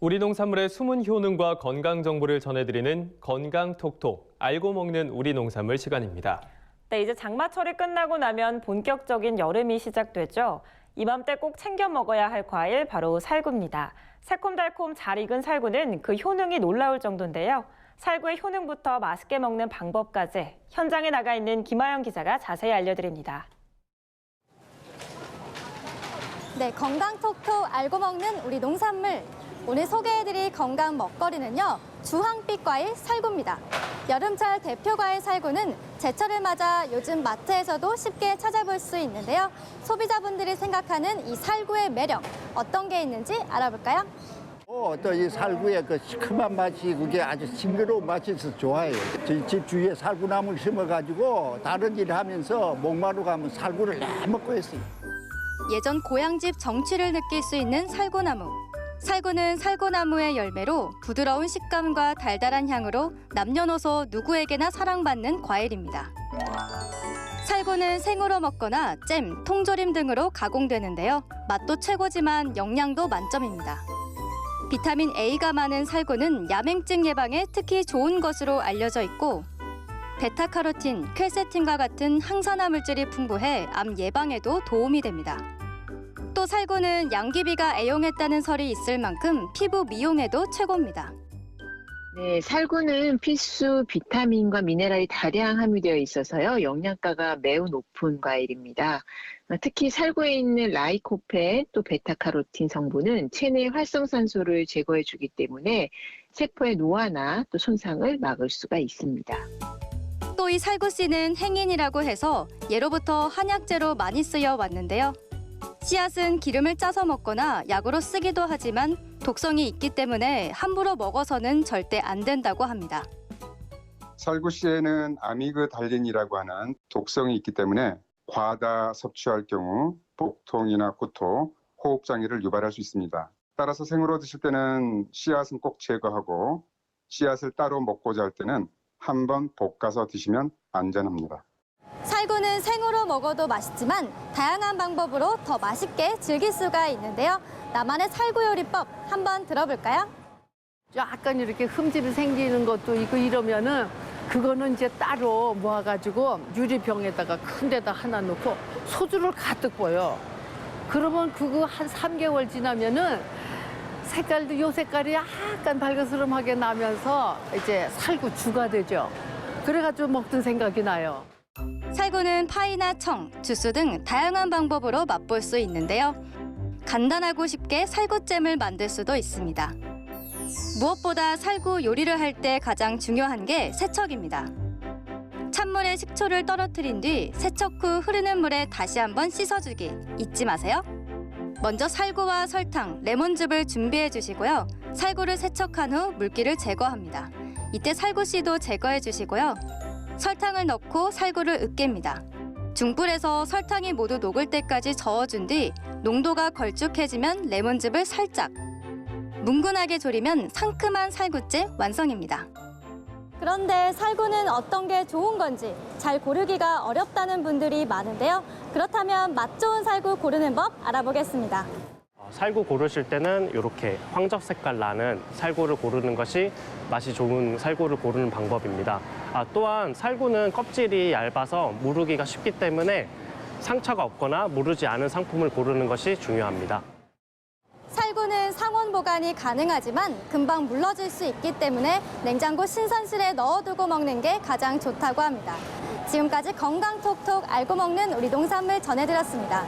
우리 농산물의 숨은 효능과 건강 정보를 전해드리는 건강톡톡 알고 먹는 우리 농산물 시간입니다. 네, 이제 장마철이 끝나고 나면 본격적인 여름이 시작되죠. 이맘때 꼭 챙겨 먹어야 할 과일 바로 살구입니다. 새콤달콤 잘 익은 살구는 그 효능이 놀라울 정도인데요. 살구의 효능부터 맛있게 먹는 방법까지 현장에 나가 있는 김아영 기자가 자세히 알려드립니다. 네, 건강톡톡 알고 먹는 우리 농산물. 오늘 소개해드릴 건강 먹거리는요, 주황빛 과일 살구입니다. 여름철 대표 과일 살구는 제철을 맞아 요즘 마트에서도 쉽게 찾아볼 수 있는데요. 소비자분들이 생각하는 이 살구의 매력, 어떤 게 있는지 알아볼까요? 어, 또이 살구의 그 시큼한 맛이 그게 아주 싱그러운 맛이 있어서 좋아해요. 저희 집 주위에 살구나무를 심어가지고 다른 일 하면서 목마루 가면 살구를 내 먹고 했어요. 예전 고향집 정취를 느낄 수 있는 살구나무. 살구는 살구나무의 열매로 부드러운 식감과 달달한 향으로 남녀노소 누구에게나 사랑받는 과일입니다. 살구는 생으로 먹거나 잼, 통조림 등으로 가공되는데요. 맛도 최고지만 영양도 만점입니다. 비타민 A가 많은 살구는 야맹증 예방에 특히 좋은 것으로 알려져 있고 베타카로틴, 퀘세틴과 같은 항산화 물질이 풍부해 암 예방에도 도움이 됩니다. 또 살구는 양귀비가 애용했다는 설이 있을 만큼 피부 미용에도 최고입니다. 네, 살구는 필수 비타민과 미네랄이 다량 함유되어 있어서요, 영양가가 매우 높은 과일입니다. 어, 특히 살구에 있는 라이코펜 또 베타카로틴 성분은 체내 활성산소를 제거해주기 때문에 세포의 노화나 또 손상을 막을 수가 있습니다. 또 이 살구씨는 행인이라고 해서 예로부터 한약재로 많이 쓰여 왔는데요. 씨앗은 기름을 짜서 먹거나 약으로 쓰기도 하지만 독성이 있기 때문에 함부로 먹어서는 절대 안 된다고 합니다. 살구씨에는 아미그달린이라고 하는 독성이 있기 때문에 과다 섭취할 경우 복통이나 구토, 호흡 장애를 유발할 수 있습니다. 따라서 생으로 드실 때는 씨앗은 꼭 제거하고 씨앗을 따로 먹고자 할 때는 한번 볶아서 드시면 안전합니다. 살구는 생으로 먹어도 맛있지만 다양한 방법으로 더 맛있게 즐길 수가 있는데요. 나만의 살구 요리법 한번 들어볼까요? 약간 이렇게 흠집이 생기는 것도 있고 이러면은 그거는 이제 따로 모아가지고 유리병에다가 큰 데다 하나 놓고 소주를 가득 부어요. 그러면 그거 한 3개월 지나면은 색깔도 요 색깔이 약간 발그스름하게 나면서 이제 살구 주가 되죠. 그래가지고 먹던 생각이 나요. 살구는 파이나 청, 주스 등 다양한 방법으로 맛볼 수 있는데요. 간단하고 쉽게 살구잼을 만들 수도 있습니다. 무엇보다 살구 요리를 할 때 가장 중요한 게 세척입니다. 찬물에 식초를 떨어뜨린 뒤 세척 후 흐르는 물에 다시 한번 씻어주기 잊지 마세요. 먼저 살구와 설탕, 레몬즙을 준비해 주시고요. 살구를 세척한 후 물기를 제거합니다. 이때 살구씨도 제거해 주시고요. 설탕을 넣고 살구를 으깹니다. 중불에서 설탕이 모두 녹을 때까지 저어준 뒤 농도가 걸쭉해지면 레몬즙을 살짝 뭉근하게 졸이면 상큼한 살구찜 완성입니다. 그런데 살구는 어떤 게 좋은 건지 잘 고르기가 어렵다는 분들이 많은데요. 그렇다면 맛 좋은 살구 고르는 법 알아보겠습니다. 어, 살구 고르실 때는 이렇게 황적 색깔 나는 살구를 고르는 것이 맛이 좋은 살구를 고르는 방법입니다. 아, 또한 살구는 껍질이 얇아서 무르기가 쉽기 때문에 상처가 없거나 무르지 않은 상품을 고르는 것이 중요합니다. 살구는 상온 보관이 가능하지만 금방 물러질 수 있기 때문에 냉장고 신선실에 넣어두고 먹는 게 가장 좋다고 합니다. 지금까지 건강톡톡 알고 먹는 우리 농산물 전해드렸습니다.